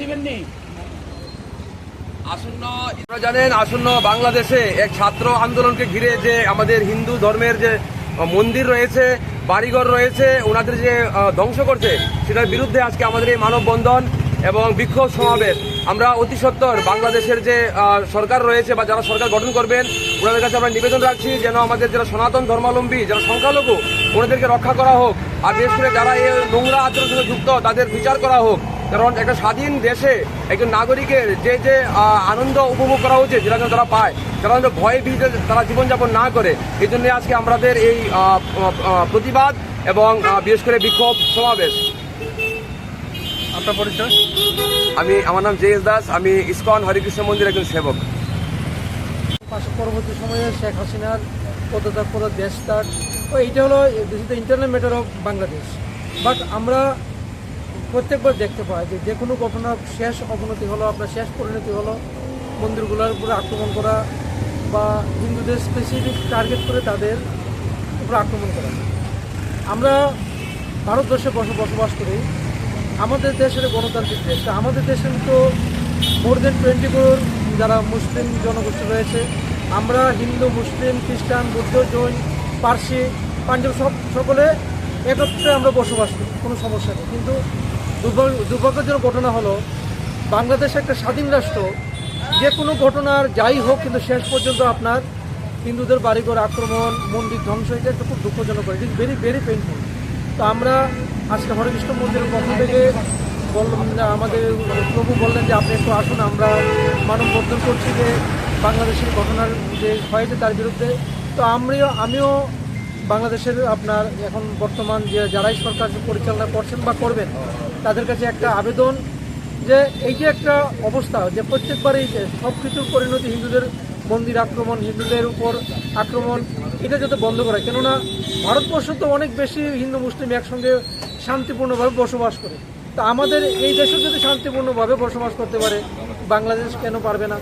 দিবেন আসন্ন জানেন আসন্ন বাংলাদেশে এক ছাত্র আন্দোলনকে ঘিরে যে আমাদের হিন্দু ধর্মের যে মন্দির রয়েছে, বাড়িঘর রয়েছে, ওনাদের যে ধ্বংস করছে সেটার বিরুদ্ধে আজকে আমাদের এই মানববন্ধন এবং বিক্ষোভ সমাবেশ। আমরা অতি সত্বর বাংলাদেশের যে সরকার রয়েছে বা যারা সরকার গঠন করবেন, ওনাদের কাছে আমরা নিবেদন রাখছি যেন আমাদের যারা সনাতন ধর্মাবলম্বী, যারা সংখ্যালঘু, ওনাদেরকে রক্ষা করা হোক। আর বিশেষ করে যারা এই নোংরা আচরণের সঙ্গে যুক্ত, তাদের বিচার করা হোক। কারণ একটা স্বাধীন দেশে একজন নাগরিকের যে যে আনন্দ উপভোগ করা উচিত, যেটা তারা পায়, তারা যেন ভয়ে ভীতে তারা জীবনযাপন না করে এই জন্য আজকে আমাদের এই প্রতিবাদ এবং বিশেষ করে বিক্ষোভ সমাবেশ। আপনার পরিচয়? আমি আমার নাম জেএস দাস আমি ইস্কন হরিকৃষ্ণ মন্দির একজন সেবক। পরবর্তী সময়ে শেখ হাসিনার পদত্যাগ করা দেশ তার ও এইটা হলো this is the internal matter of Bangladesh but আমরা প্রত্যেকবার দেখতে পাই যে যে কোনো ঘটনার শেষ অবনতি হলো আপনার শেষ পরিণতি হলো মন্দিরগুলোর উপরে আক্রমণ করা বা হিন্দুদের স্পেসিফিক টার্গেট করে তাদের উপরে আক্রমণ করা। আমরা ভারতবর্ষে বস বসবাস করি। আমাদের দেশের গণতান্ত্রিক দেশ। আমাদের দেশে তো মোর দেন টোয়েন্টি ফোর যারা মুসলিম জনগোষ্ঠী রয়েছে, আমরা হিন্দু, মুসলিম, খ্রিস্টান, বৌদ্ধ, জৈন, পার্সি, পাঞ্জাব সব, সকলে একত্রে আমরা বসবাস করি, কোনো সমস্যা নেই। কিন্তু দুর্ভাগ্য দুর্ভাগ্যজনক ঘটনা হলো, বাংলাদেশ একটা স্বাধীন রাষ্ট্র যে কোনো ঘটনার যাই হোক কিন্তু শেষ পর্যন্ত আপনার হিন্দুদের বাড়িঘর আক্রমণ, মন্দির ধ্বংস, এটা খুব দুঃখজনক it is very very painful তো আমরা আজকে হরেকৃষ্ণ মন্দিরের পক্ষ থেকে যে আমাদের প্রভু বললেন যে আপনি একটু আসুন, আমরা মানববন্ধন করছি যে বাংলাদেশের ঘটনার যে হয়েছে তার বিরুদ্ধে। তো আমরাও আমিও বাংলাদেশের আপনার এখন বর্তমান যে যারাই সরকার পরিচালনা করছেন বা করবেন, তাদের কাছে একটা আবেদন যে এই যে একটা অবস্থা, যে প্রত্যেকবারই সব কিছুর পরিণতি হিন্দুদের মন্দির আক্রমণ, হিন্দুদের উপর আক্রমণ, এটা যাতে বন্ধ করা কেননা ভারতবর্ষ তো অনেক বেশি হিন্দু, মুসলিম একসঙ্গে শান্তিপূর্ণভাবে বসবাস করে। তা আমাদের এই দেশে যদি শান্তিপূর্ণভাবে বসবাস করতে পারে, বাংলাদেশ কেন পারবে না?